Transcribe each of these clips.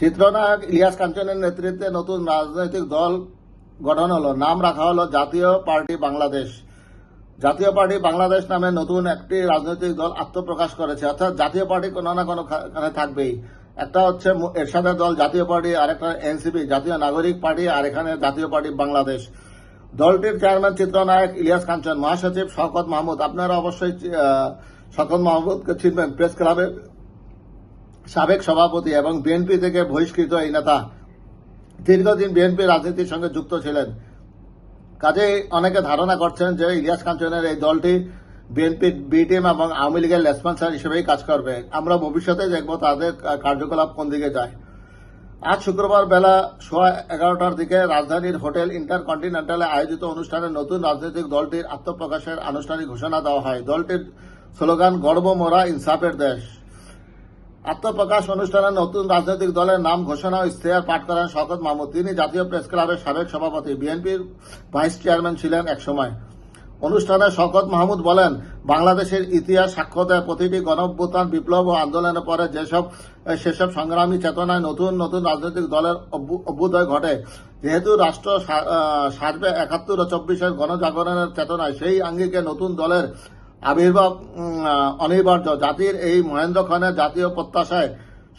চিত্রনায়ক ইলিয়াস কাঞ্চনের নেতৃত্বে নতুন রাজনৈতিক দল গঠন হলো। নাম রাখা হলো জাতীয় পার্টি বাংলাদেশ। জাতীয় পার্টি বাংলাদেশ নামে নতুন একটি রাজনৈতিক দল আত্মপ্রকাশ করেছে। অর্থাৎ জাতীয় পার্টি কোনো না কোনো থাকবেই। একটা হচ্ছে এরশাদের দল জাতীয় পার্টি আরেকটা এনসিপি জাতীয় নাগরিক পার্টি আর এখানে জাতীয় পার্টি বাংলাদেশ। দলটির চেয়ারম্যান চিত্রনায়ক ইলিয়াস কাঞ্চন মহাসচিব শওকত মাহমুদ। আপনারা অবশ্যই আহ, শওকত মাহমুদকে চিনবেন প্রেস ক্লাবের সাবেক সভাপতি এবং বিএনপি থেকে বহিষ্কৃত এই নেতা দীর্ঘদিন বিএনপি রাজনীতির সঙ্গে যুক্ত ছিলেন। কাজে অনেকে ধারণা করছেন যে ইলিয়াস কাঞ্চনের এই দলটি বিএনপির বি টিম এবং আওয়ামী লীগের লেসপন্সার হিসেবেই কাজ করবে। আমরা ভবিষ্যতে দেখব তাদের কার্যকলাপ কোন দিকে যায়। আজ শুক্রবার বেলা সোয়া এগারোটার দিকে রাজধানীর হোটেল ইন্টারকন্টিনেন্টালে আয়োজিত অনুষ্ঠানে নতুন রাজনৈতিক দলটির আত্মপ্রকাশের আনুষ্ঠানিক ঘোষণা দেওয়া হয়। দলটির স্লোগান, গর্ব মোরা ইনসাফের দেশ। আত্মপ্রকাশ অনুষ্ঠানে নতুন রাজনৈতিক দলের নাম ঘোষণা ও ইশতেহার পাঠ করেন শওকত মাহমুদ। তিনি জাতীয় প্রেস ক্লাবের সাবেক সভাপতি, বিএনপির ভাইস চেয়ারম্যান ছিলেন একসময়। অনুষ্ঠানে শওকত মাহমুদ বলেন, বাংলাদেশের ইতিহাস সাক্ষ্য দেয় প্রতিটি গণঅভ্যুত্থান, বিপ্লব ও আন্দোলনের পরে যেসব, সেসব সংগ্রামী চেতনায় নতুন নতুন রাজনৈতিক দলের অভ্যু- অভ্যুদয় ঘটে, যেহেতু রাষ্ট্র সার্বে একাত্তর ও চব্বিশের গণজাগরণের চেতনায় সেই আঙ্গিকে নতুন দলের আবির্ভাব অনিবার্য। জাতির এই মহেন্দ্র খানের জাতীয় প্রত্যাশায়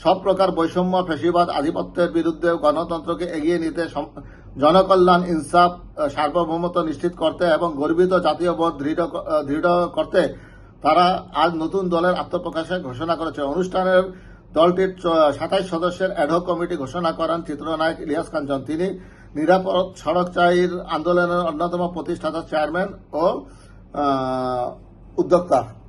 সব প্রকার বৈষম্য, ফেসিবাদ, আধিপত্যের বিরুদ্ধে গণতন্ত্রকে এগিয়ে নিতে জনকল্যাণ, ইনসাফ সার্বভৌমত্ব নিশ্চিত করতে এবং গর্বিত জাতীয় বোধ দৃঢ় দৃঢ় করতে তারা আজ নতুন দলের আত্মপ্রকাশের ঘোষণা করেছে। অনুষ্ঠানের দলটির সাতাইশ সদস্যের অ্যাডহক কমিটি ঘোষণা করেন চিত্রনায়ক ইলিয়াস কাঞ্চন। তিনি নিরাপদ সড়ক চাইর আন্দোলনের অন্যতম প্রতিষ্ঠাতা চেয়ারম্যান ও o Dakar.